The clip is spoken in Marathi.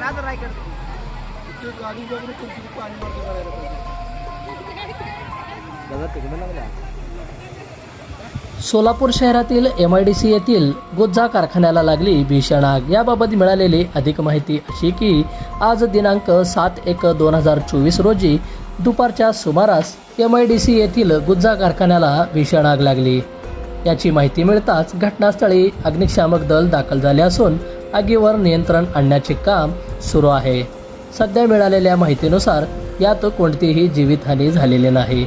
राहतं रायगड ते गाडी वगैरे कोणती पाणी मार्ग करायला पाहिजे? सोलापूर शहरातील एम आय डी सी येथील गुज्जा कारखान्याला लागली भीषण आग. याबाबत मिळालेली अधिक माहिती अशी की आज दिनांक सात एक दोन हजार चोवीस रोजी दुपारच्या सुमारास एम आय डी सी येथील गुज्जा कारखान्याला भीषण आग लागली. याची माहिती मिळताच घटनास्थळी अग्निशामक दल दाखल झाले असून आगीवर नियंत्रण आणण्याचे काम सुरू आहे. सध्या मिळालेल्या माहितीनुसार यात कोणतीही जीवितहानी झालेली नाही.